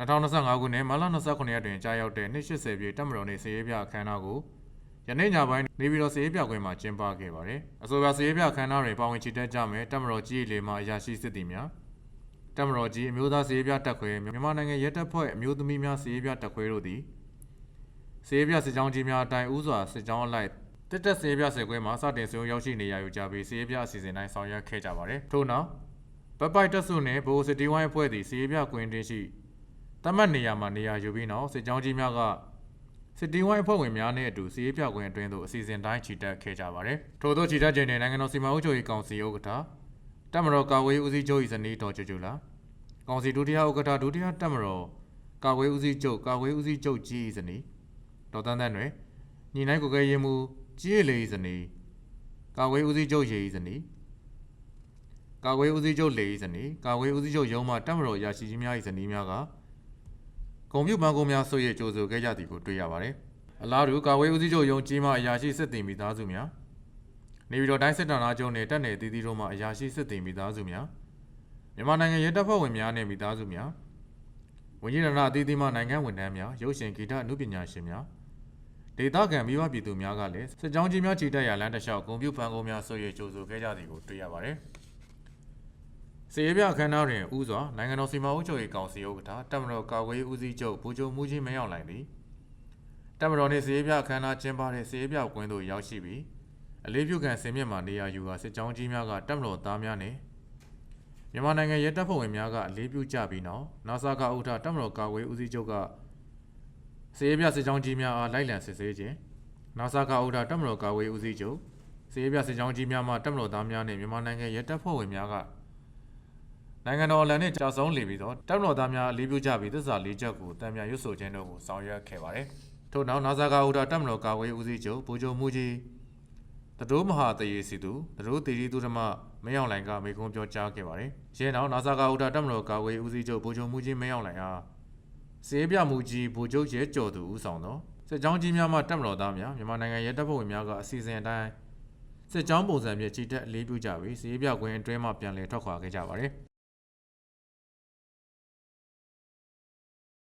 2025ခုနှစ်မတ်လ29ရက်တွင်ကြာရောက်တဲ့နှစ်80ပြည့်တပ်မတော်နေ့စည်ရေးပြအခမ်းအနားကိုယနေ့ညပိုင်းနေပြည်တော်စည်ရေးပြကွင်းမှာကျင်းပခဲ့ပါတယ်။အဆိုပါစည်ရေးပြအခမ်းအနားတွင်ပါဝင်ချီတက်ကြမယ်တပ်မတော်ကြီးလေမှအရာရှိစစ်သည်များတပ်မတော်ကြီးအမျိုးသားစည်ရေးပြတပ်ခွဲမြန်မာနိုင်ငံရဲတပ်ဖွဲ့အမျိုးသမီးများစည်ရေးပြတပ်ခွဲတို့သည်စည်ရေးပြစစ်ကြောင်းကြီးများအတိုင်းဥစွာစစ်ကြောင်းအလိုက်တက်တက်စည်ရေးပြစစ်ခွဲမှာစတင်စုံရောက်ရှိနေရယူကြပြီးစည်ရေးပြအစီအစဉ်တိုင်းဆောင်ရွက်ခဲ့ကြပါတယ်။ထို့နောက်ဘက်ပိုက်တက်စုနှင့်ဘိုးစစ်တီဝိုင်းအဖွဲ့သည်စည်ရေးပြကွင်းတွင်ရှိ တတ်မှတ်နေရာမှာနေရာယူပြီးနောက်စစ်ကြောင်းကြီးများကစစ်တီဝိုင်းအဖွဲ့ဝင်များနဲ့အတူစီးရေးပြကွင်းအတွင်းသို့အစီအစဉ်တိုင်းချီတက်ခဲ့ကြပါတယ်။ထို့သောချီတက်ခြင်းတွင်နိုင်ငံတော်စီမံအုပ်ချုပ်ရေးကောင်စီဥက္ကဋ္ဌတပ်မတော်ကာကွယ်ရေးဦးစီးချုပ်၏ဇနီးတော်ကျွကျွလာကောင်စီဒုတိယဥက္ကဋ္ဌဒုတိယတပ်မတော်ကာကွယ်ရေးဦးစီးချုပ်ကာကွယ်ရေးဦးစီးချုပ်ကြီး၏ဇနီးတော်တန်းတန်းတွင်ညီနိုင်ကိုယ်ကဲရေးမှုကြီးရည်လေး၏ဇနီးကာကွယ်ရေးဦးစီးချုပ်ရေ၏ဇနီးကာကွယ်ရေးဦးစီးချုပ်လေ၏ဇနီးကာကွယ်ရေးဦးစီးချုပ်ရုံးမှတပ်မတော်အရာရှိကြီးများ၏ဇနီးများက ဂုံပြုပန်းကုန်းများဆွေရကြိုဆိုခဲ့ကြသည်ကိုတွေ့ရပါတယ်။အလားတူကာဝေးဦးစီးချုပ်ယုံကြီးမှအရာရှိစစ်တင်မိသားစုများနေပြည်တော်တိုင်းစစ်တပ်နာကျုံနဲ့တပ်နယ်တည်တည်တို့မှအရာရှိစစ်တင်မိသားစုများမြန်မာနိုင်ငံရဲတပ်ဖွဲ့ဝင်များနဲ့မိသားစုများဝန်ကြီးဌာနအသီးသီးမှနိုင်ငံဝန်ထမ်းများရုပ်ရှင်ဂီတအမှုပညာရှင်များဒေသခံမိဘပြည်သူများကလည်းစစ်ကြောင်းကြီးများခြိတက်ရလမ်းတစ်လျှောက်ဂုံပြုပန်းကုန်းများဆွေရကြိုဆိုခဲ့ကြသည်ကိုတွေ့ရပါတယ်။ စေရပြအခမ်းအနားတွင်ဦးစွာနိုင်ငံတော်စီမံအုပ်ချုပ်ရေးကောင်စီဥက္ကဋ္ဌတပ်မတော်ကာကွယ်ရေးဦးစီးချုပ်ဗိုလ်ချုပ်မူကြီးမင်းအောင်လှိုင်သည်တပ်မတော်နှင့်စေရပြအခမ်းအနားကျင်းပတဲ့စေရပြကွင်းသို့ရောက်ရှိပြီးအလေးပြုခံစင်မြင့်မှနေရာယူကာစစ်ကြောင်းကြီးများကတပ်မတော်သားများနှင့်မြန်မာနိုင်ငံရဲတပ်ဖွဲ့ဝင်များကအလေးပြုကြပြီးနောက်နာဆာကဥထတပ်မတော်ကာကွယ်ရေးဦးစီးချုပ်ကစေရပြစစ်ကြောင်းကြီးများအားလိုက်လံစစ်ဆေးခြင်းနာဆာကဥထတပ်မတော်ကာကွယ်ရေးဦးစီးချုပ်စေရပြစစ်ကြောင်းကြီးများမှတပ်မတော်သားများနှင့်မြန်မာနိုင်ငံရဲတပ်ဖွဲ့ဝင်များက နိုင်ငံတော်လန်နှင့်ကြာဆုံးလေပြီးတော့တပ်မတော်သားများအလေးပြုကြပြီးသစ္စာလေးချက်ကိုတံမြရွတ်ဆိုခြင်းတို့ကိုဆောင်ရွက်ခဲ့ပါတယ်။ထို့နောက်နာဇာကာဥဒတပ်မတော်ကာကွယ်ရေးဦးစီးချုပ်ဗိုလ်ချုပ်မူကြီးတတိုးမဟာတရေစီသူတတိုးတီရီသူဓမ္မမင်းအောင်လှိုင်ကမိကုံးပြောကြားခဲ့ပါတယ်။ရင်းနောက်နာဇာကာဥဒတပ်မတော်ကာကွယ်ရေးဦးစီးချုပ်ဗိုလ်ချုပ်မူကြီးမင်းအောင်လှိုင်အားစေးပြမူကြီးဗိုလ်ချုပ်ရဲကျော်သူဦးဆောင်သောစစ်ကြောင်းကြီးများမှတပ်မတော်သားများမြန်မာနိုင်ငံရဲတပ်ဖွဲ့ဝင်များကအစီအစဉ်အတိုင်းစစ်ကြောင်းပုံစံဖြင့်ခြိတက်အလေးပြုကြပြီးစေးပြကွင်းအတွင်းမှပြန်လည်ထွက်ခွာခဲ့ကြပါတယ်။